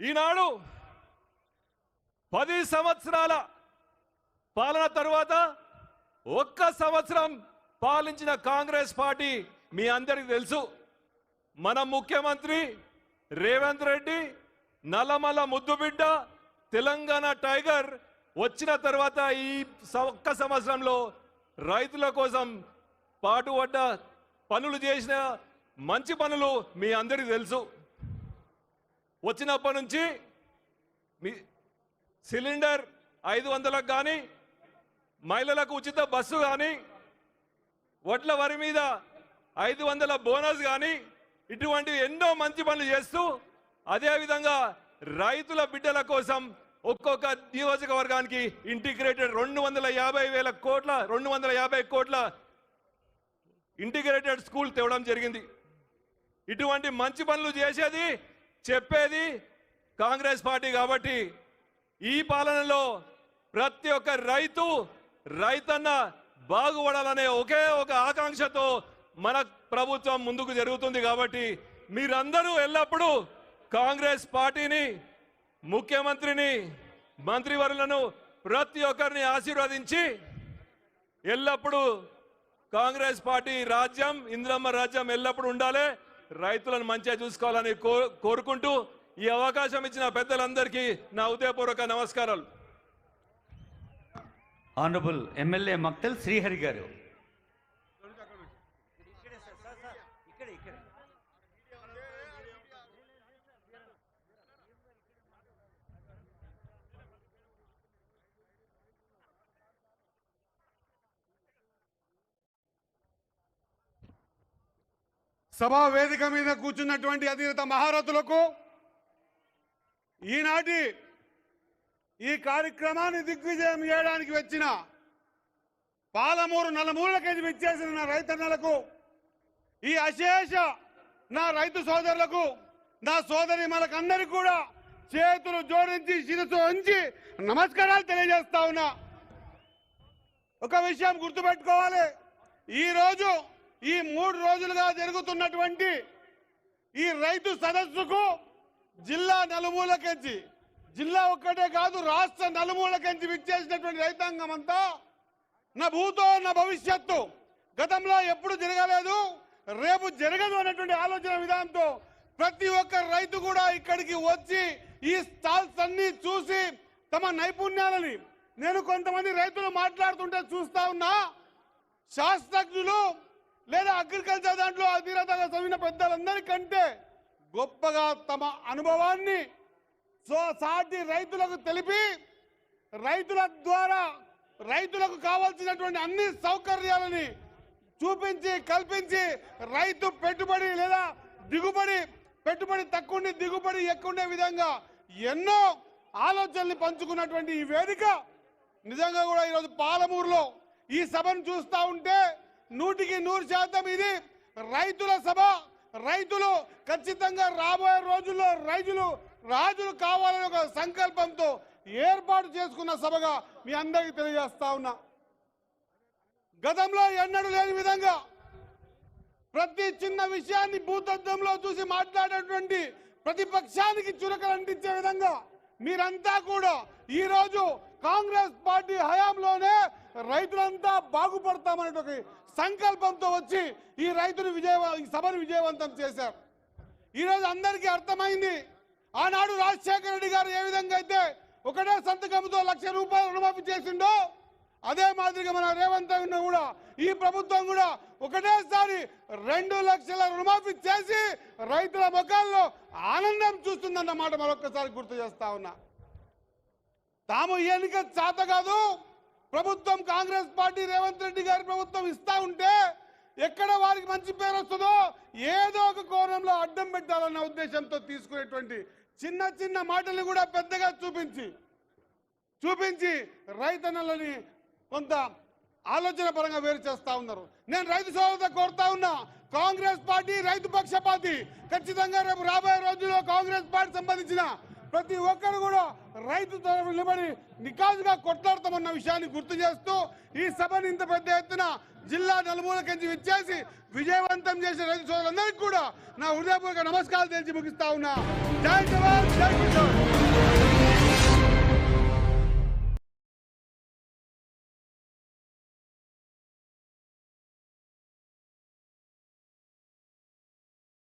ఈనాడు పది సంవత్సరాల పాలన తరువాత ఒక్క సంవత్సరం పాలించిన కాంగ్రెస్ పార్టీ మీ అందరికీ తెలుసు. మన ముఖ్యమంత్రి రేవంత్ రెడ్డి నల్లమల ముద్దుబిడ్డ తెలంగాణ టైగర్ వచ్చిన తర్వాత ఈ ఒక్క సంవత్సరంలో రైతుల కోసం పాటుపడ్డ పనులు చేసిన మంచి పనులు మీ అందరికీ తెలుసు. వచ్చినప్పటి నుంచి మీ సిలిండర్ ఐదు వందలకు కానీ మహిళలకు ఉచిత బస్సు కానీ వడ్ల వరి మీద ఐదు వందల బోనస్ కానీ ఇటువంటి ఎన్నో మంచి పనులు చేస్తూ అదేవిధంగా రైతుల బిడ్డల కోసం ఒక్కొక్క నియోజకవర్గానికి ఇంటిగ్రేటెడ్ రెండు వందల యాభై వేల కోట్ల రెండు వందల యాభై కోట్ల ఇంటిగ్రేటెడ్ స్కూల్ తేవడం జరిగింది. ఇటువంటి మంచి పనులు చేసేది చెప్పేది కాంగ్రెస్ పార్టీ కాబట్టి ఈ పాలనలో ప్రతి ఒక్క రైతు రైతన్న బాగుపడాలనే ఒకే ఒక ఆకాంక్షతో మన ప్రభుత్వం ముందుకు జరుగుతుంది కాబట్టి మీరందరూ ఎల్లప్పుడూ కాంగ్రెస్ పార్టీని ముఖ్యమంత్రిని మంత్రివర్లను ప్రతి ఒక్కరిని ఆశీర్వదించి ఎల్లప్పుడూ కాంగ్రెస్ పార్టీ రాజ్యం ఇంద్రమ్మ రాజ్యం ఎల్లప్పుడూ ఉండాలి. రైతులను మంచిగా చూసుకోవాలని కో- కోరుకుంటూ ఈ అవకాశం ఇచ్చిన పెద్దలందరికీ నా ఉదయపూర్వక నమస్కారాలు. ఆనరబుల్ ఎమ్మెల్యే మక్తల్ శ్రీహరి గారు సభా వేదిక మీద కూర్చున్నటువంటి అధినేత మహారథులకు ఈనాటి ఈ కార్యక్రమాన్ని దిగ్విజయం చేయడానికి వచ్చిన పాలమూరు నలమూలకెళ్ళి విచ్చేసిన నా రైతన్నలకు ఈ అశేష నా రైతు సోదరులకు నా సోదరి మనకందరికి కూడా చేతులు జోడించి శిరసు ఉంచి నమస్కారాలు తెలియజేస్తా ఉన్నా. ఒక విషయం గుర్తుపెట్టుకోవాలి. ఈ రోజు ఈ మూడు రోజులుగా జరుగుతున్నటువంటి ఈ రైతు సదస్సుకు జిల్లా నలుమూలకెంచి జిల్లా ఒక్కటే కాదు రాష్ట్ర నలుమూలకెంచి విచ్చేసినటువంటి రైతాంగం అంతా నా భూతో నా భవిష్యత్తు గతంలో ఎప్పుడు జరగలేదు రేపు జరగదు అనేటువంటి ఆలోచన విధానంతో ప్రతి ఒక్క రైతు కూడా ఇక్కడికి వచ్చి ఈ స్టాల్స్ అన్ని చూసి తమ నైపుణ్యాలని నేను కొంతమంది రైతులు మాట్లాడుతుంటే చూస్తా ఉన్నా శాస్త్రజ్ఞులు లేదా అగ్రికల్చర్ దాంట్లో అధీరతగా చదివిన పెద్దలందరికంటే గొప్పగా తమ అనుభవాన్ని సో సాటి రైతులకు తెలిపి రైతుల ద్వారా రైతులకు కావాల్సినటువంటి అన్ని సౌకర్యాలని చూపించి కల్పించి రైతు పెట్టుబడి లేదా దిగుబడి పెట్టుబడి తక్కువని దిగుబడి ఎక్కువనే విధంగా ఎన్నో ఆలోచనలు పంచుకున్నటువంటి ఈ వేదిక నిజంగా కూడా ఈరోజు పాలమూరులో ఈ సభను చూస్తా ఉంటే నూటికి నూరు శాతం ఇది రైతుల సభ. రైతులు ఖచ్చితంగా రాబోయే రోజుల్లో రైతులు రాజులు కావాలనే ఒక సంకల్పంతో ఏర్పాటు చేసుకున్న సభగా మీ అందరికీ తెలియజేస్తా ఉన్నా. గతంలో ఎన్నడూ లేని విధంగా ప్రతి చిన్న విషయాన్ని భూతత్వంలో చూసి మాట్లాడేటువంటి ప్రతిపక్షానికి చురకలు అంటించే విధంగా మీరంతా కూడా ఈ రోజు కాంగ్రెస్ పార్టీ హయాంలోనే రైతులంతా బాగుపడతామనే ఒక సంకల్పంతో వచ్చి ఈ రైతును విజయ ఈ సభను విజయవంతం చేశారు. ఈ రోజు అందరికీ అర్థమైంది. ఆనాడు రాజశేఖర రెడ్డి గారు ఏ విధంగా అయితే ఒకటే సంతకంతో లక్ష రూపాయలు రుణమాఫీ చేసిండో అదే మాదిరిగా మన రేవంత్ రెడ్డి కూడా ఈ ప్రభుత్వం కూడా ఒకటేసారి రెండు లక్షల రుణమాఫీ చేసి రైతుల ముఖాల్లో ఆనందం చూస్తుందన్న మాట మరొకసారి గుర్తు చేస్తా ఉన్నా. తాము ఎన్నిక చేత కాదు ప్రభుత్వం కాంగ్రెస్ పార్టీ రేవంత్ రెడ్డి గారి ప్రభుత్వం ఇస్తా ఉంటే ఎక్కడ వారికి మంచి పేరు వస్తుందో ఏదో ఒక కోణంలో అడ్డం పెట్టాలన్న ఉద్దేశంతో తీసుకునేటువంటి చిన్న చిన్న మాటలు కూడా పెద్దగా చూపించి చూపించి రైతన్నలని కొంత ఆలోచన పరంగా వేరు చేస్తా ఉన్నారు. నేను రైతు సోదరులతో కోరుతా ఉన్నా కాంగ్రెస్ పార్టీ రైతు పక్షపాతి. ఖచ్చితంగా రేపు రాబోయే రోజుల్లో కాంగ్రెస్ పార్టీ సంబంధించిన ప్రతి ఒక్కరు కూడా రైతు తరఫు నిలబడి నికాజుగా కొట్లాడతామన్న విషయాన్ని గుర్తు చేస్తూ ఈ సభను ఇంత పెద్ద ఎత్తున జిల్లా నలుమూలకించి విచ్చేసి విజయవంతం చేసిన రైతు సోదరులందరికీ కూడా నా హృదయపూర్వక నమస్కారాలు తెలిసి ముగిస్తా ఉన్నా. జై జవాన్ జై కిషోర్